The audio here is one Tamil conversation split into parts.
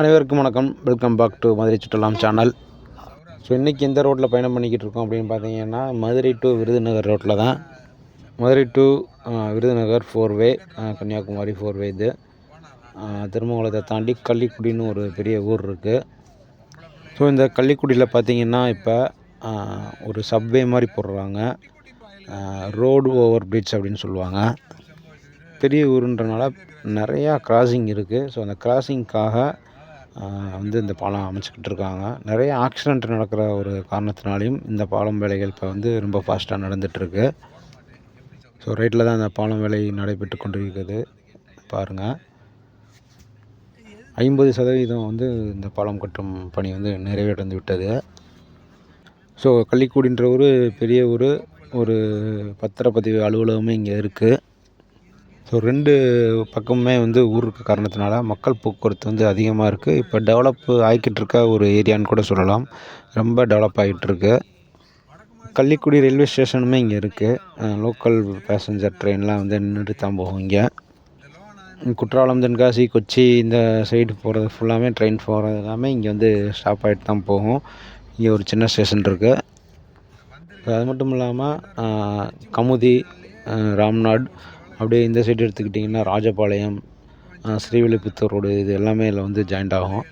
அனைவருக்கும் வணக்கம். வெல்கம் பேக் டு மதுரை சுற்றுலாம் சேனல் ஸோ இன்றைக்கி எந்த ரோட்டில் பயணம் பண்ணிக்கிட்டு இருக்கோம் அப்படின்னு பார்த்தீங்கன்னா மதுரை டு விருதுநகர் ரோட்டில் தான். Madurai to Virudhunagar four way Kanyakumari four way இது. திருமங்கலத்தை தாண்டி கள்ளிக்குடின்னு ஒரு பெரிய ஊர் இருக்குது ஸோ இந்த கள்ளிக்குடியில் பார்த்தீங்கன்னா இப்போ ஒரு சப்வே மாதிரி போடுறாங்க. ரோடு ஓவர் பிரிட்ஜ் அப்படின்னு சொல்லுவாங்க. பெரிய ஊருன்றனால நிறையா கிராசிங் இருக்குது ஸோ அந்த கிராசிங்க்காக வந்து இந்த பாலம் அமைச்சிக்கிட்டு இருக்காங்க நிறைய ஆக்சிடெண்ட் நடக்கிற ஒரு காரணத்தினாலையும் இந்த பாலம் வேலைகள் இப்போ வந்து ரொம்ப ஃபாஸ்ட்டாக நடந்துகிட்ருக்கு ஸோ ரைட்டில் தான் இந்த பாலம் வேலை நடைபெற்று கொண்டிருக்கிறது பாருங்கள் ஐம்பது சதவீதம் வந்து இந்த பாலம் கட்டும் பணி வந்து நிறைவடைந்து விட்டது. ஸோ கள்ளிக்கூடின்ற ஒரு பெரிய ஒரு ஒரு பத்திரப்பதிவு அலுவலகமே இங்கே இருக்குது ஸோ ரெண்டு பக்கமுமே வந்து ஊர் இருக்க காரணத்தினால மக்கள் போக்குவரத்து வந்து அதிகமாக இருக்குது இப்போ டெவலப் ஆகிக்கிட்டு இருக்க ஒரு ஏரியான்னு கூட சொல்லலாம். ரொம்ப டெவலப் ஆகிட்டுருக்கு கள்ளிக்குடி ரயில்வே ஸ்டேஷனுமே இங்கே இருக்குது லோக்கல் பேசஞ்சர் ட்ரெயின்லாம் வந்து நின்றுட்டு தான் போகும் இங்கே. குற்றாலம் தென்காசி கொச்சி இந்த சைடு போகிறது ஃபுல்லாமே ட்ரெயின் போகிறது எல்லாமே இங்கே வந்து ஸ்டாப் ஆகிட்டு தான் போகும். இங்கே ஒரு சின்ன ஸ்டேஷன் இருக்குது அது மட்டும் இல்லாமல் கமுதி ராம்நாட் அப்படியே இந்த சைடு எடுத்துக்கிட்டிங்கன்னா ராஜபாளையம் ஸ்ரீவில்லிபுத்தூர் ரோடு இது எல்லாமே இதில் வந்து ஜாயிண்ட் ஆகும்.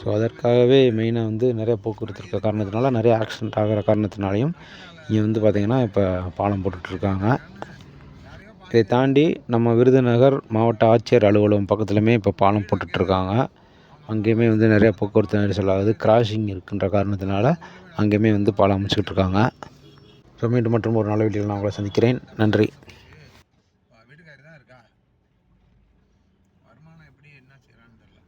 ஸோ அதற்காகவே மெயினாக வந்து நிறைய போக்குவரத்து இருக்க காரணத்தினால நிறைய ஆக்சிடென்ட் ஆகிற காரணத்தினாலையும் இங்கே வந்து பார்த்திங்கன்னா இப்போ பாலம் போட்டுட்ருக்காங்க இதை தாண்டி நம்ம விருதுநகர் மாவட்ட ஆட்சியர் அலுவலகம் பக்கத்துலையுமே இப்போ பாலம் போட்டுட்ருக்காங்க அங்கேயுமே வந்து நிறைய போக்குவரத்து நெரிசல் ஆகுது. கிராஸிங் இருக்குன்ற காரணத்தினால அங்கேயுமே வந்து பாலம் அமைச்சிக்கிட்டு இருக்காங்க. ஸோ மீண்டும் மற்றும் ஒரு நல்ல வீட்டில் நான் உங்களை சந்திக்கிறேன். நன்றி. serán, ¿verdad?